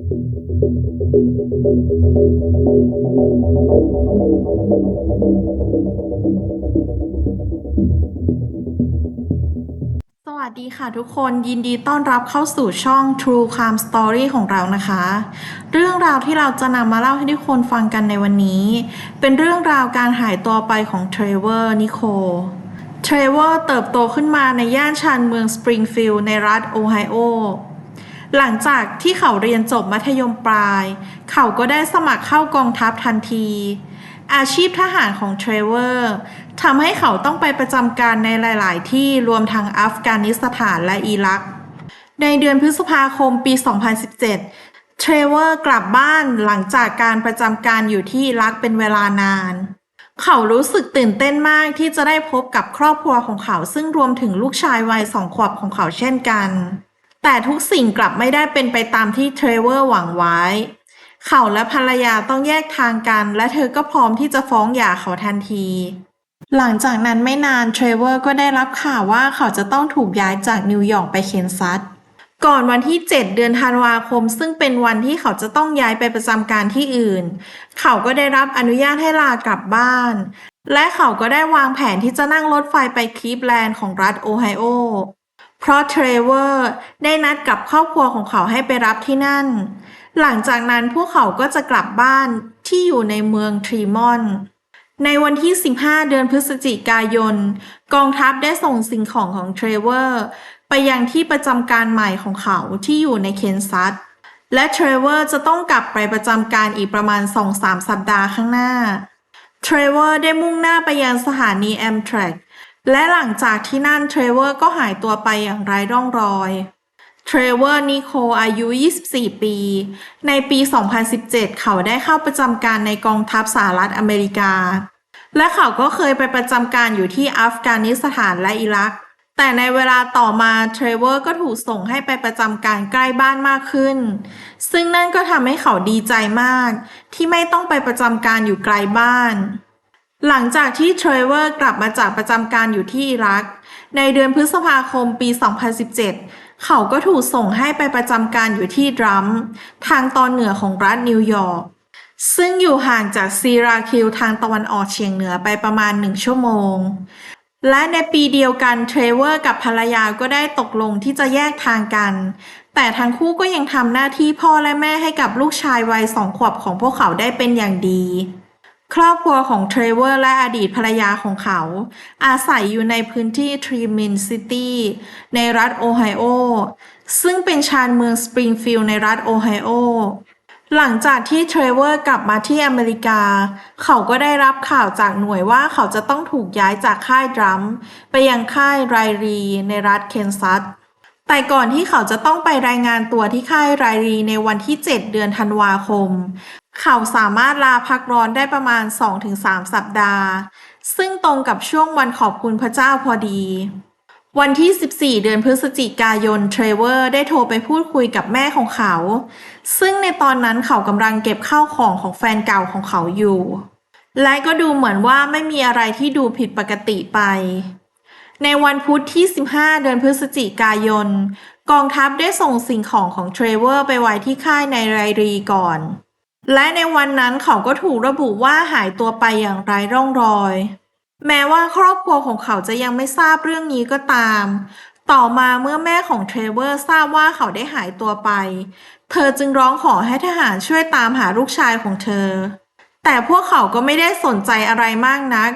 สวัสดีค่ะทุกคนยินดีต้อนรับเข้าสู่ช่อง True Crime Story ของเรานะคะ เรื่องราวที่เราจะนำมาเล่าให้ทุกคนฟังกันในวันนี้ เป็นเรื่องราวการหายตัวไปของเทรเวอร์นิโคลเทรเวอร์เติบโตขึ้นมาในย่านชานเมืองสปริงฟิลด์ในรัฐโอไฮโอ หลังจากที่เขาเรียนจบมัธยมปลาย เขาก็ได้สมัครเข้ากองทัพทันที อาชีพทหารของเทรเวอร์ทำให้เขาต้องไปประจำการในหลาย ๆ ที่รวมทั้งอัฟกานิสถานและอิรัก ในเดือนพฤษภาคมปี 2017 เทรเวอร์กลับบ้านหลังจากการประจำการอยู่ที่อิรักเป็นเวลานานเขารู้สึกตื่นเต้นมากที่จะได้พบกับครอบครัวของเขาซึ่งรวมถึงลูกชายวัยสองขวบของเขาเช่นกัน แต่ทุกสิ่งกลับไม่ได้เป็นไปตามที่เทรเวอร์หวังไว้ เขาและภรรยาต้องแยกทางกัน และเธอก็พร้อมที่จะฟ้องหย่าเขาทันที หลังจากนั้นไม่นานเทรเวอร์ก็ได้รับข่าวว่าเขาจะต้องถูกย้ายจากนิวยอร์กไปเคนซัสก่อนวันที่ 7 เดือนธันวาคม ซึ่งเป็นวันที่เขาจะต้องย้ายไปประจำการที่อื่น เขาก็ได้รับอนุญาตให้ลากลับบ้าน และเขาก็ได้วางแผนที่จะนั่งรถไฟไปคลีฟแลนด์ของรัฐโอไฮโอ เพราะเทรเวอร์ได้นัดกับครอบครัวของเขาให้ไปรับที่นั่น หลังจากนั้นพวกเขาก็จะกลับบ้านที่อยู่ในเมืองทรีมอน ในวันที่ 15 เดือนพฤศจิกายน กองทัพได้ส่งสิ่งของของเทรเวอร์ไปยังที่ประจำการใหม่ของเขาที่อยู่ในเคนซัสและเทรเวอร์จะต้องกลับไปประจำการอีกประมาณ 2-3 สัปดาห์ข้างหน้า เทรเวอร์ได้มุ่งหน้าไปยังสถานีแอมทรัก และหลังจากที่นั่นเทรเวอร์ก็หายตัวไปอย่างไร้ร่องรอยเทรเวอร์นิโคลอายุ 24 ปี ในปี 2017 เขาได้เข้าประจำการในกองทัพสหรัฐอเมริกา และเขาก็เคยไปประจำการอยู่ที่อัฟกานิสถานและอิรัก แต่ในเวลาต่อมาเทรเวอร์ก็ถูกส่งให้ไปประจำการใกล้บ้านมากขึ้น ซึ่งนั่นก็ทำให้เขาดีใจมาก ที่ไม่ต้องไปประจำการอยู่ไกลบ้าน หลังจากที่เทรเวอร์กลับมาจากประจำการอยู่ที่อิรัก ในเดือนพฤษภาคมปี 2017 เขาก็ถูกส่งให้ไปประจำการอยู่ที่ดรัม ทางตอนเหนือของรัฐนิวยอร์ก ซึ่งอยู่ห่างจากซีราคิวทางตะวันออกเฉียงเหนือไปประมาณหนึ่งชั่วโมง และในปีเดียวกันเทรเวอร์กับภรรยาก็ได้ตกลงที่จะแยกทางกัน แต่ทั้งคู่ก็ยังทำหน้าที่พ่อและแม่ให้กับลูกชายวัยสองขวบของพวกเขาได้เป็นอย่างดี ครอบครัวของเทรเวอร์และอดีตภรรยาของเขา อาศัยอยู่ในพื้นที่ทรีมินซิตี้ในรัฐโอไฮโอ ซึ่งเป็นชานเมืองสปริงฟิลด์ในรัฐโอไฮโอ หลังจากที่เทรเวอร์กลับมาที่อเมริกา เขาก็ได้รับข่าวจากหน่วยว่าเขาจะต้องถูกย้ายจากค่ายดรัมไปยังค่ายไรรีในรัฐเคนซัส แต่ก่อนที่เขาจะต้องไปรายงานตัวที่ค่ายไรรีในวันที่ 7 เดือนธันวาคม เขาสามารถลาพักร้อนได้ประมาณ 2-3 สัปดาห์ ซึ่งตรงกับช่วงวันขอบคุณพระเจ้าพอดี วันที่ 14 เดือนพฤศจิกายนเทรเวอร์ได้โทรไปพูดคุยกับแม่ของเขา ซึ่งในตอนนั้นเขากำลังเก็บข้าวของของแฟนเก่าของเขาอยู่ และก็ดูเหมือนว่าไม่มีอะไรที่ดูผิดปกติไป ในวันพุธที่ 15 เดือนพฤศจิกายน กองทัพได้ส่งสิ่งของของเทรเวอร์ไปไว้ที่ค่ายในไรรีก่อน และในวันนั้นเขาก็ถูกระบุว่าหายตัวไปอย่างไร้ร่องรอย แม้ว่าครอบครัวของเขาจะยังไม่ทราบเรื่องนี้ก็ตาม ต่อมาเมื่อแม่ของเทรเวอร์ทราบว่าเขาได้หายตัวไป เธอจึงร้องขอให้ทหารช่วยตามหาลูกชายของเธอ แต่พวกเขาก็ไม่ได้สนใจอะไรมากนัก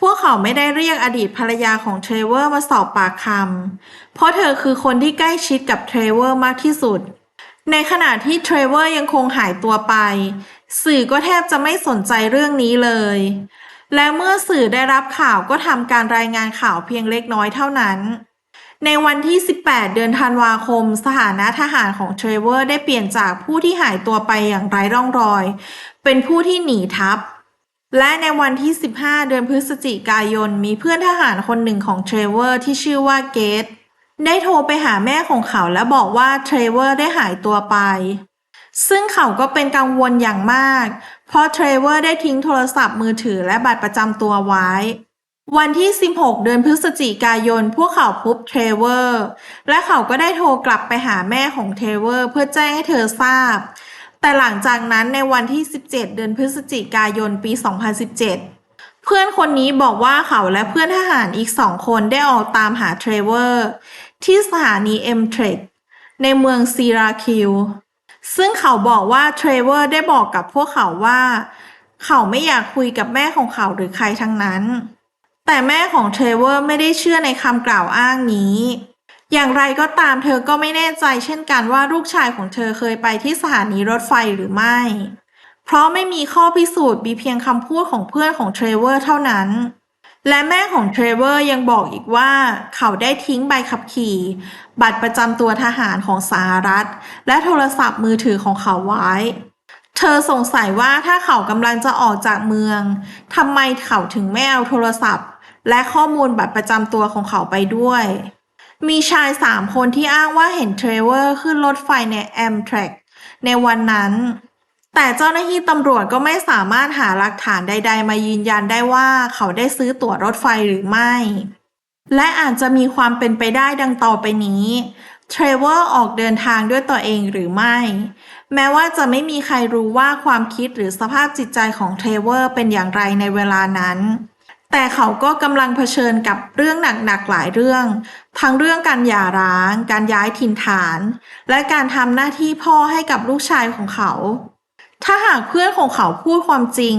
พวกเขาไม่ได้เรียกอดีตภรรยาของเทรเวอร์มาสอบปากคำ เพราะเธอคือคนที่ใกล้ชิดกับเทรเวอร์มากที่สุด ในขณะที่เทรเวอร์ยังคงหายตัวไป สื่อก็แทบจะไม่สนใจเรื่องนี้เลย และเมื่อสื่อได้รับข่าวก็ทำการรายงานข่าวเพียงเล็กน้อยเท่านั้น ในวันที่ 18 เดือนธันวาคม สถานะทหารของเทรเวอร์ได้เปลี่ยนจากผู้ที่หายตัวไปอย่างไร้ร่องรอย เป็นผู้ที่หนีทัพ และในวันที่ 15 เดือนพฤศจิกายน มีเพื่อนทหารคนหนึ่งของเทรเวอร์ที่ชื่อว่าเกต ได้โทรไปหาแม่ของเขาและบอกว่าเทรเวอร์ได้หายตัวไป ซึ่งเขาก็เป็นกังวลอย่างมาก เพราะเทรเวอร์ได้ทิ้งโทรศัพท์มือถือและบัตรประจำตัวไว้ วันที่ 16 เดือนพฤศจิกายน พวกเขาพบเทรเวอร์ และเขาก็ได้โทรกลับไปหาแม่ของเทรเวอร์เพื่อแจ้งให้เธอทราบ แต่หลังจากนั้นในวันที่ 17 เดือนพฤศจิกายนปี 2017 เพื่อนคนนี้บอกว่าเขาและเพื่อนทหารอีกสองคนได้ออกตามหาเทรเวอร์ที่สถานีเอ็มเทรกในเมืองซีราคิว ซึ่งเขาบอกว่าเทรเวอร์ได้บอกกับพวกเขาว่า เขาไม่อยากคุยกับแม่ของเขาหรือใครทั้งนั้น แต่แม่ของเทรเวอร์ไม่ได้เชื่อในคำกล่าวอ้างนี้ อย่างไรก็ตามเธอก็ไม่แน่ใจเช่นกันว่าลูกชายของเธอเคยไปที่สถานีรถไฟหรือไม่ เพราะไม่มีข้อพิสูจน์มีเพียงคำพูดของเพื่อนของเทรเวอร์เท่านั้น และแม่ของเทรเวอร์ยังบอกอีกว่าเขาได้ทิ้งใบขับขี่ บัตรประจำตัวทหารของสหรัฐ และโทรศัพท์มือถือของเขาไว้ เธอสงสัยว่าถ้าเขากำลังจะออกจากเมืองทำไมเขาถึงไม่เอาโทรศัพท์ และข้อมูลบัตรประจำตัวของเขาไปด้วย มีชายสามคนที่อ้างว่าเห็นเทรเวอร์ขึ้นรถไฟในแอมแทร็กในวันนั้น แต่เจ้าหน้าที่ตำรวจก็ไม่สามารถหาหลักฐานใด ๆ มายืนยันได้ว่าเขาได้ซื้อตั๋วรถไฟหรือไม่ และอาจจะมีความเป็นไปได้ดังต่อไปนี้เทรเวอร์ออกเดินทางด้วยตัวเองหรือไม่ แม้ว่าจะไม่มีใครรู้ว่าความคิดหรือสภาพจิตใจของเทรเวอร์เป็นอย่างไรในเวลานั้น แต่เขาก็กำลังเผชิญกับเรื่องหนักๆหลายเรื่อง ทั้งเรื่องการหย่าร้าง การย้ายถิ่นฐาน และการทำหน้าที่พ่อให้กับลูกชายของเขา ถ้าหากเพื่อนของเขาพูดความจริง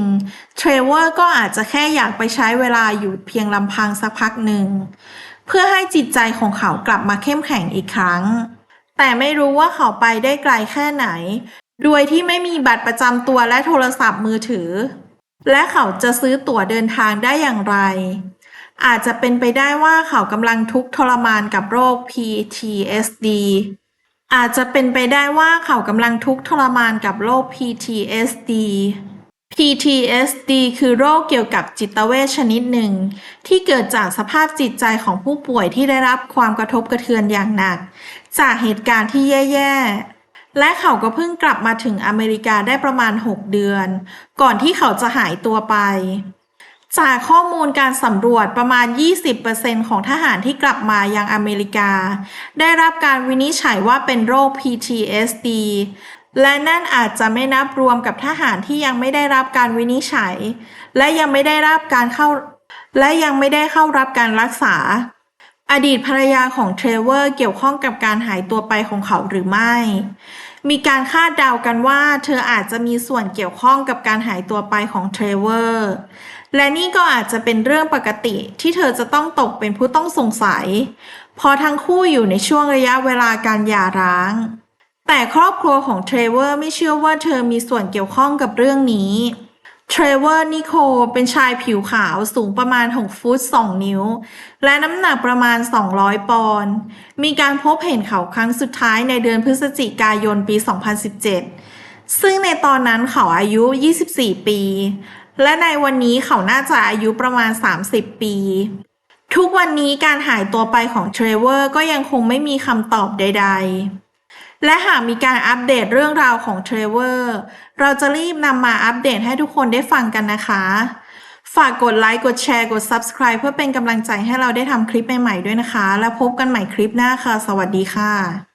เทรเวอร์ก็อาจจะแค่อยากไปใช้เวลาอยู่เพียงลำพังสักพักหนึ่ง เพื่อให้จิตใจของเขากลับมาเข้มแข็งอีกครั้ง แต่ไม่รู้ว่าเขาไปได้ไกลแค่ไหน โดยที่ไม่มีบัตรประจำตัวและโทรศัพท์มือถือ และเขาจะซื้อตั๋วเดินทางได้อย่างไร อาจจะเป็นไปได้ว่าเขากำลังทุกข์ทรมานกับโรค PTSD อาจจะเป็นไปได้ว่าเขากำลังทุกข์ทรมานกับโรค PTSD PTSD คือโรคเกี่ยวกับจิตเวชชนิดหนึ่ง ที่เกิดจากสภาพจิตใจของผู้ป่วยที่ได้รับความกระทบกระเทือนอย่างหนัก จากเหตุการณ์ที่แย่ ๆ และเขาก็เพิ่งกลับมาถึงอเมริกาได้ประมาณ 6 เดือน ก่อนที่เขาจะหายตัวไป จากข้อมูลการสำรวจประมาณ 20%ของทหารที่กลับมายังอเมริกา ได้รับการวินิจฉัยว่าเป็นโรค PTSD และนั่นอาจจะไม่นับรวมกับทหารที่ยังไม่ได้รับการวินิจฉัย และยังไม่ได้รับการเข้า และยังไม่ได้เข้ารับการรักษา อดีตภรรยาของเทรเวอร์เกี่ยวข้องกับการหายตัวไปของเขาหรือไม่ มีการคาดเดากันว่าเธออาจจะมีส่วนเกี่ยวข้องกับการหายตัวไปของเทรเวอร์ และนี่ก็อาจจะเป็นเรื่องปกติที่เธอจะต้องตกเป็นผู้ต้องสงสัยพราะทั้งคู่อยู่ในช่วงระยะเวลาการหย่าร้าง แต่ครอบครัวของเทรเวอร์ไม่เชื่อว่าเธอมีส่วนเกี่ยวข้องกับเรื่องนี้ เทรเวอร์นิโคลเป็นชายผิวขาวสูงประมาณ 6 ฟุต 2 นิ้ว และน้ำหนักประมาณ 200 ปอนด์ มีการพบเห็นเขาครั้งสุดท้ายในเดือนพฤศจิกายนปี 2017 ซึ่งในตอนนั้นเขาอายุ 24 ปี และในวันนี้เขาน่าจะอายุประมาณ 30 ปี ทุกวันนี้การหายตัวไปของเทรเวอร์ก็ยังคงไม่มีคำตอบใด ๆ และหากมีการอัปเดตเรื่องราวของเทรเวอร์ เราจะรีบนำมาอัปเดตให้ทุกคนได้ฟังกันนะคะ ฝากกดไลค์ กดแชร์ กด Subscribe เพื่อเป็นกำลังใจให้เราได้ทำคลิปใหม่ๆด้วยนะคะ แล้วพบกันใหม่คลิปหน้าค่ะ สวัสดีค่ะ